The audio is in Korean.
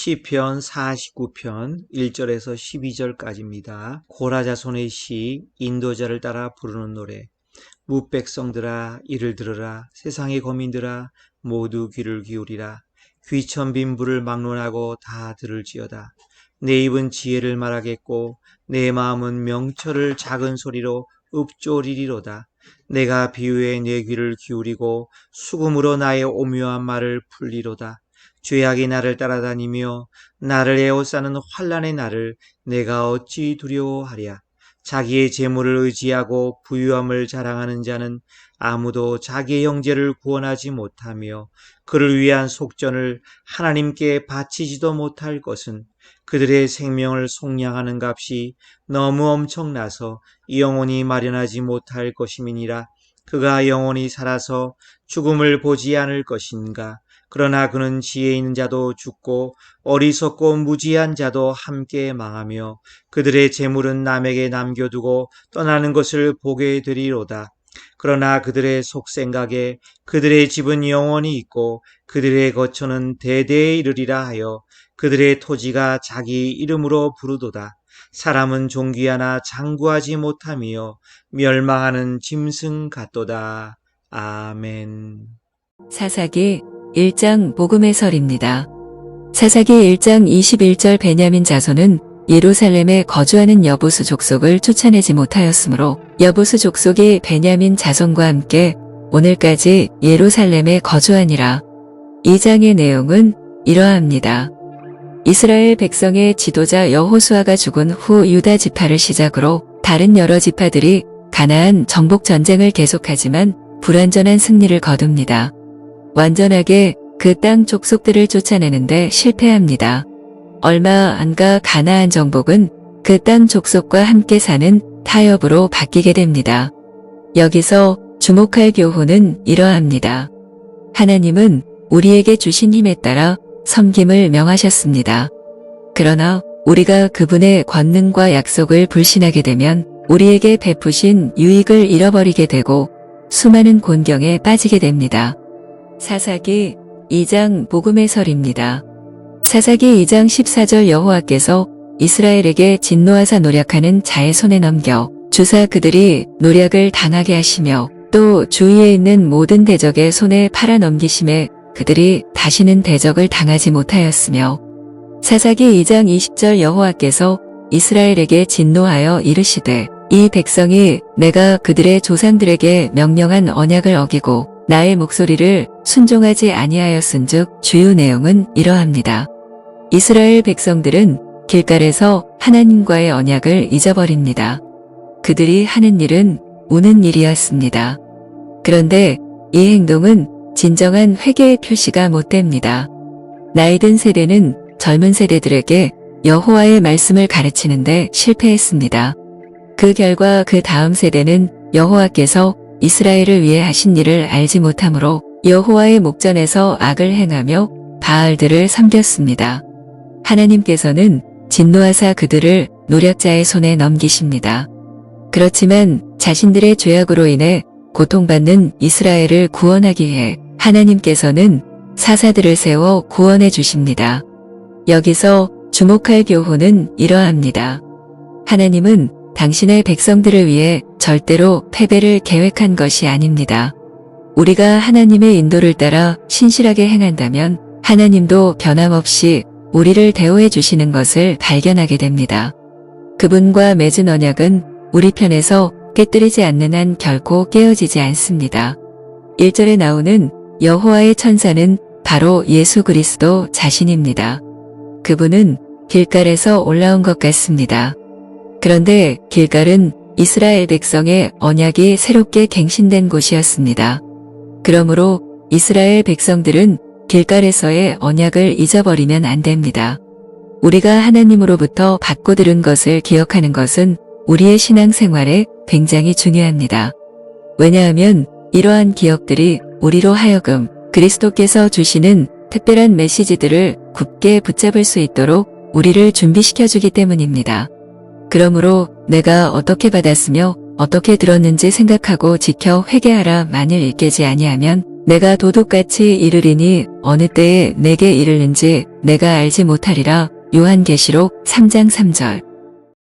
시편 49편 1절에서 12절까지입니다. 고라자손의 시 인도자를 따라 부르는 노래. 무백성들아 이를 들으라. 세상의 거민들아 모두 귀를 기울이라. 귀천빈 불을 막론하고 다 들을지어다. 내 입은 지혜를 말하겠고 내 마음은 명철을 작은 소리로 읊조리리로다. 내가 비유에 내 귀를 기울이고 수금으로 나의 오묘한 말을 풀리로다 죄악이 나를 따라다니며 나를 에워싸는 환란의 날을 내가 어찌 두려워하랴. 자기의 재물을 의지하고 부유함을 자랑하는 자는 아무도 자기의 형제를 구원하지 못하며 그를 위한 속전을 하나님께 바치지도 못할 것은 그들의 생명을 속량하는 값이 너무 엄청나서 영원히 마련하지 못할 것임이니라. 그가 영원히 살아서 죽음을 보지 않을 것인가. 그러나 그는 지혜 있는 자도 죽고 어리석고 무지한 자도 함께 망하며 그들의 재물은 남에게 남겨두고 떠나는 것을 보게 되리로다. 그러나 그들의 속생각에 그들의 집은 영원히 있고 그들의 거처는 대대에 이르리라 하여 그들의 토지가 자기 이름으로 부르도다. 사람은 종귀하나 장구하지 못하며 멸망하는 짐승 같도다. 아멘. 사사기 1장 복음의 설입니다. 사사기 1장 21절 베냐민 자손은 예루살렘에 거주하는 여부수 족속을 쫓아내지 못하였으므로 여부수 족속이 베냐민 자손과 함께 오늘까지 예루살렘에 거주하니라. 이 장의 내용은 이러합니다. 이스라엘 백성의 지도자 여호수아가 죽은 후 유다 지파를 시작으로 다른 여러 지파들이 가나안 정복 전쟁을 계속하지만 불완전한 승리를 거둡니다. 완전하게 그 땅 족속들을 쫓아내는데 실패합니다. 얼마 안가 가나안 정복은 그 땅 족속과 함께 사는 타협으로 바뀌게 됩니다. 여기서 주목할 교훈은 이러합니다. 하나님은 우리에게 주신 힘에 따라 섬김을 명하셨습니다. 그러나 우리가 그분의 권능과 약속을 불신하게 되면 우리에게 베푸신 유익을 잃어버리게 되고 수많은 곤경에 빠지게 됩니다. 사사기 2장 복음의 설입니다. 사사기 2장 14절 여호와께서 이스라엘에게 진노하사 노력하는 자의 손에 넘겨 주사 그들이 노력을 당하게 하시며 또 주위에 있는 모든 대적의 손에 팔아 넘기심에 그들이 다시는 대적을 당하지 못하였으며 사사기 2장 20절 여호와께서 이스라엘에게 진노하여 이르시되 이 백성이 내가 그들의 조상들에게 명령한 언약을 어기고 나의 목소리를 순종하지 아니하였은즉 주요 내용은 이러합니다. 이스라엘 백성들은 길갈에서 하나님과의 언약을 잊어버립니다. 그들이 하는 일은 우는 일이었습니다. 그런데 이 행동은 진정한 회개의 표시가 못 됩니다. 나이 든 세대는 젊은 세대들에게 여호와의 말씀을 가르치는데 실패했습니다. 그 결과 그 다음 세대는 여호와께서 이스라엘을 위해 하신 일을 알지 못하므로 여호와의 목전에서 악을 행하며 바알들을 섬겼습니다. 하나님께서는 진노하사 그들을 노력자의 손에 넘기십니다. 그렇지만 자신들의 죄악으로 인해 고통받는 이스라엘을 구원하기 위해 하나님께서는 사사들을 세워 구원해 주십니다. 여기서 주목할 교훈은 이러합니다. 하나님은 당신의 백성들을 위해 절대로 패배를 계획한 것이 아닙니다. 우리가 하나님의 인도를 따라 신실하게 행한다면 하나님도 변함없이 우리를 대우해 주시는 것을 발견하게 됩니다. 그분과 맺은 언약은 우리 편에서 깨뜨리지 않는 한 결코 깨어지지 않습니다. 1절에 나오는 여호와의 천사는 바로 예수 그리스도 자신입니다. 그분은 길갈에서 올라온 것 같습니다. 그런데 길갈은 이스라엘 백성의 언약이 새롭게 갱신된 곳이었습니다. 그러므로 이스라엘 백성들은 길갈에서의 언약을 잊어버리면 안 됩니다. 우리가 하나님으로부터 받고 들은 것을 기억하는 것은 우리의 신앙생활에 굉장히 중요합니다. 왜냐하면 이러한 기억들이 우리로 하여금 그리스도께서 주시는 특별한 메시지들을 굳게 붙잡을 수 있도록 우리를 준비시켜주기 때문입니다. 그러므로 내가 어떻게 받았으며 어떻게 들었는지 생각하고 지켜 회개하라 만일 일깨지 아니하면 내가 도둑같이 이르리니 어느 때에 내게 이르는지 내가 알지 못하리라. 요한계시록 3장 3절.